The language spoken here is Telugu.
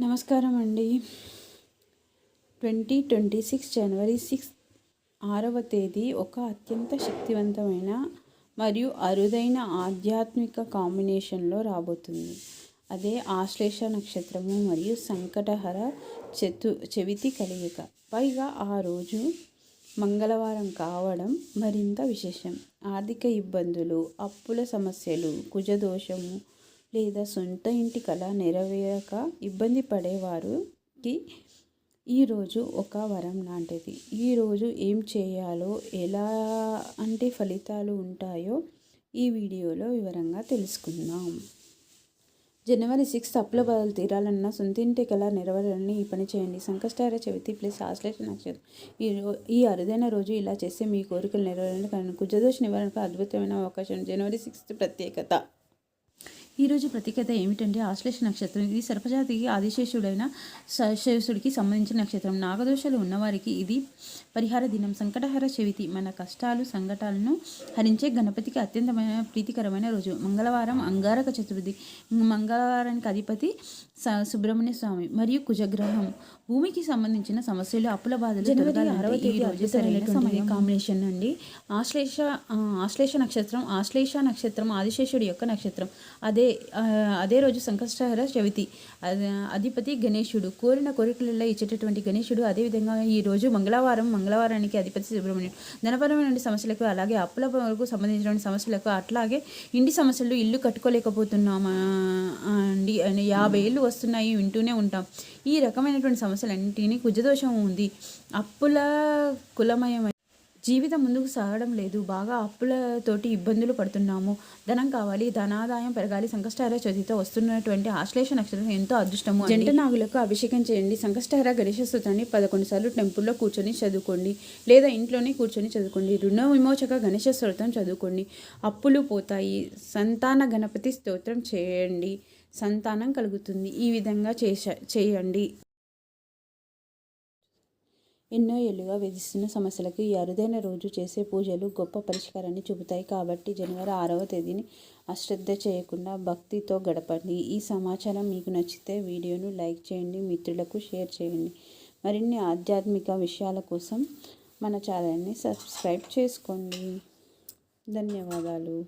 నమస్కారం అండి. Twenty twenty six January six ఆరవ తేదీ ఒక అత్యంత శక్తివంతమైన మరియు అరుదైన ఆధ్యాత్మిక కాంబినేషన్లో రాబోతుంది. అదే ఆశ్లేష నక్షత్రము మరియు సంకటహర చతు చెవితి కలిగిక పైగా ఆ రోజు మంగళవారం కావడం మరింత విశేషం. ఆర్థిక ఇబ్బందులు అప్పుల సమస్యలు కుజదోషము లేదా సొంత ఇంటి కళ నెరవేరక ఇబ్బంది పడేవారికి ఈరోజు ఒక వరం లాంటిది. ఈరోజు ఏం చేయాలో ఎలా అంటే ఫలితాలు ఉంటాయో ఈ వీడియోలో వివరంగా తెలుసుకుందాం. జనవరి సిక్స్త్ అప్పుల బదులు తీరాలన్నా సొంతింటి కళ నెరవేరాలని ఈ పని చేయండి. సంకష్టార చవితి ప్లస్ ఆశ్లేష నక్షత్రం. ఈ రో ఈ అరుదైన రోజు ఇలా చేస్తే మీ కోరికలు నెరవేరని కానీ కుజదోష నివారణకు అద్భుతమైన అవకాశం. జనవరి సిక్స్త్ ప్రత్యేకత. ఈరోజు ప్రత్యేకత ఏమిటంటే ఆశ్లేష నక్షత్రం. ఇది సర్పజాతికి ఆదిశేషుడైన సశేషుడికి సంబంధించిన నక్షత్రం. నాగదోషాలు ఉన్నవారికి ఇది పరిహార దినం. సంకటహర చవితి. మన కష్టాలు సంకటాలను హరించే గణపతికి అత్యంతమైన ప్రీతికరమైన రోజు. మంగళవారం అంగారక చతుర్థి. మంగళవారానికి అధిపతి సుబ్రహ్మణ్య స్వామి మరియు కుజగ్రహం. భూమికి సంబంధించిన సమస్యలు అప్పుల బాధలు కాంబినేషన్ అండి. ఆశ్లేష ఆశ్లేష నక్షత్రం ఆశ్లేష నక్షత్రం ఆదిశేషుడి యొక్క నక్షత్రం. అదే అదే రోజు సంకష్టహర చవితి. అధిపతి గణేశుడు. కోరిన కోరికలలో ఇచ్చేటటువంటి గణేశుడు అదేవిధంగా ఈ రోజు మంగళవారం మంగళవారానికి అధిపతి సుబ్రహ్మణ్యం. ధనపరమైన సమస్యలకు అలాగే అప్పుల వరకు సంబంధించిన సమస్యలకు అట్లాగే ఇంటి సమస్యలు ఇల్లు కట్టుకోలేకపోతున్నామా అండి. యాభై ఏళ్ళు వస్తున్నాయి వింటూనే ఉంటాం. ఈ రకమైనటువంటి సమస్యలన్నింటినీ కుజదోషం ఉంది. అప్పుల కులమయమై జీవితం ముందుకు సాగడం లేదు. బాగా అప్పులతోటి ఇబ్బందులు పడుతున్నాము. ధనం కావాలి ధనాదాయం పెరగాలి సంకష్టార చతితో వస్తున్నటువంటి ఆశ్లేష నక్షత్రం ఎంతో అదృష్టము జంట నాగులకు అభిషేకం చేయండి. సంకష్టార గణేష సూత్రాన్ని పదకొండు సార్లు టెంపుల్లో కూర్చొని చదువుకోండి. లేదా ఇంట్లోనే కూర్చొని చదువుకోండి. రుణ విమోచక గణేష స్తోత్రం చదువుకోండి. అప్పులు పోతాయి. సంతాన గణపతి స్తోత్రం చేయండి. సంతానం కలుగుతుంది. ఈ విధంగా చేస చేయండి. ఎన్నో ఏళ్ళుగా విధిస్తున్న సమస్యలకు ఈ అరుదైన రోజు చేసే పూజలు గొప్ప పరిష్కారాన్ని చూపుతాయి కాబట్టి జనవరి ఆరవ తేదీని అశ్రద్ధ చేయకుండా భక్తితో గడపండి. ఈ సమాచారం మీకు నచ్చితే వీడియోను లైక్ చేయండి మిత్రులకు షేర్ చేయండి. మరిన్ని ఆధ్యాత్మిక విషయాల కోసం మన ఛానల్ని సబ్స్క్రైబ్ చేసుకోండి. ధన్యవాదాలు.